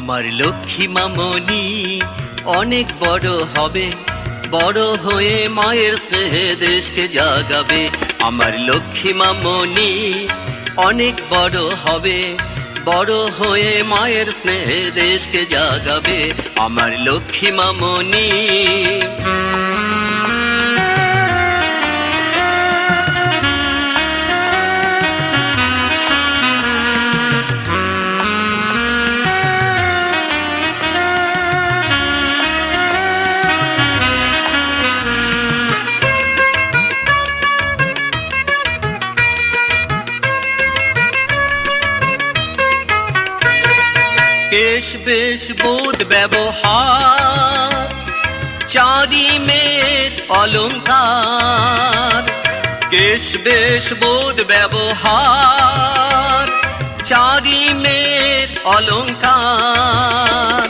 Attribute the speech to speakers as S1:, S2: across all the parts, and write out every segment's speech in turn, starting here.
S1: আমার লক্ষ্মী মামনি, অনেক বড় হবে। বড় হয়ে মায়ের স্নেহে দেশকে জাগাবে। আমার লক্ষ্মী মামনি, অনেক বড় হবে। বড় হয়ে মায়ের স্নেহে দেশকে জাগাবে। আমার লক্ষ্মী মামনি। কেশ বেশ বোধ ব্যবহার। চারি মেদ অলঙ্কার। কেশ বেশ বোধ ব্যবহার। চারি মেদ অলঙ্কার।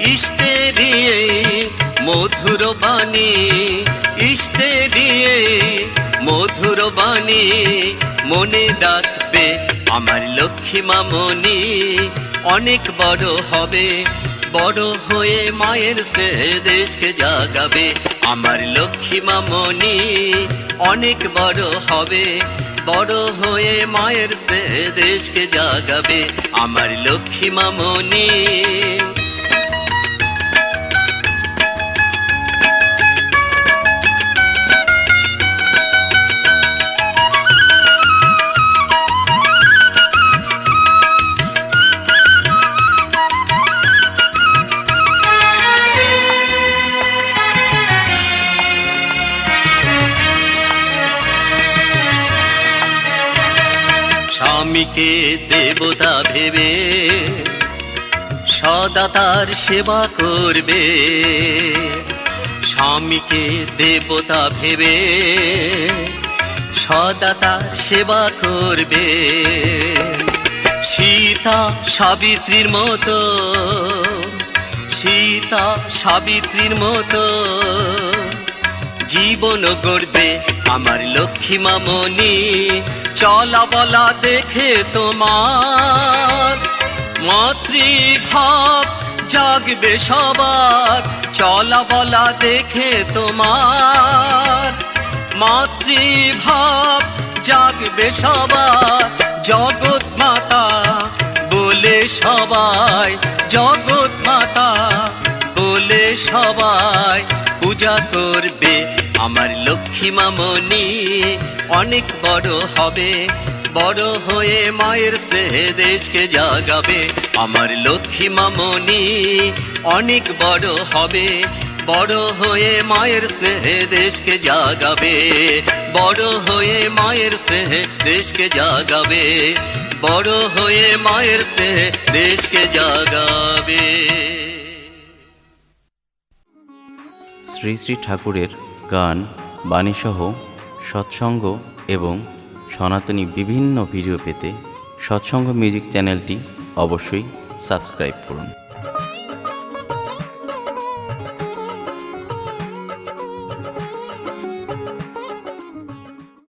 S1: ইষ্টে দিয়ে মধুর বাণী, ইষ্টে দিয়ে মধুর বাণী। মনে ডাকবে আমার লক্ষ্মী মামনি অনেক বড় হবে। বড় হয়ে মায়ের সে দেশকে জাগাবে। আমার লক্ষ্মী মামনি অনেক বড় হবে। বড় হয়ে মায়ের সে দেশকে জাগাবে। আমার লক্ষ্মী মামনি স্বামীকে দেবতা ভেবে সদা তার সেবা করবে। স্বামীকে দেবতা ভেবে সদা তার সেবা করবে। সীতা সাবিত্রীর মতো, সীতা সাবিত্রীর মতো, জীবন গড়বে আমার লক্ষ্মী মামনি। চলা বলা দেখে তোমার মাতৃভাব জাগবে সবার। চলা বলা দেখে তোমার মাতৃভাব জাগবে সবার। জগৎ মাতা বলে সবাই, জগৎ মাতা বলে সবাই পূজা করবে আমার লক্ষ্মী মামনি অনেক বড় হবে, বড় হয়ে মায়ের সে দেশকে জাগাবে। আমার লক্ষ্মী মামনি অনেক বড় হবে, বড় হয়ে মায়ের স্নেহে দেশকে জাগাবে। বড় হয়ে মায়ের স্নেহে দেশকে জাগাবে, বড় হয়ে মায়ের স্নেহে দেশকে জাগাবে।
S2: শ্রী শ্রী ঠাকুরের গান বাণীসহ সৎসঙ্গ এবং সনাতনী বিভিন্ন ভিডিও পেতে সৎসঙ্গ মিউজিক চ্যানেলটি অবশ্যই সাবস্ক্রাইব করুন।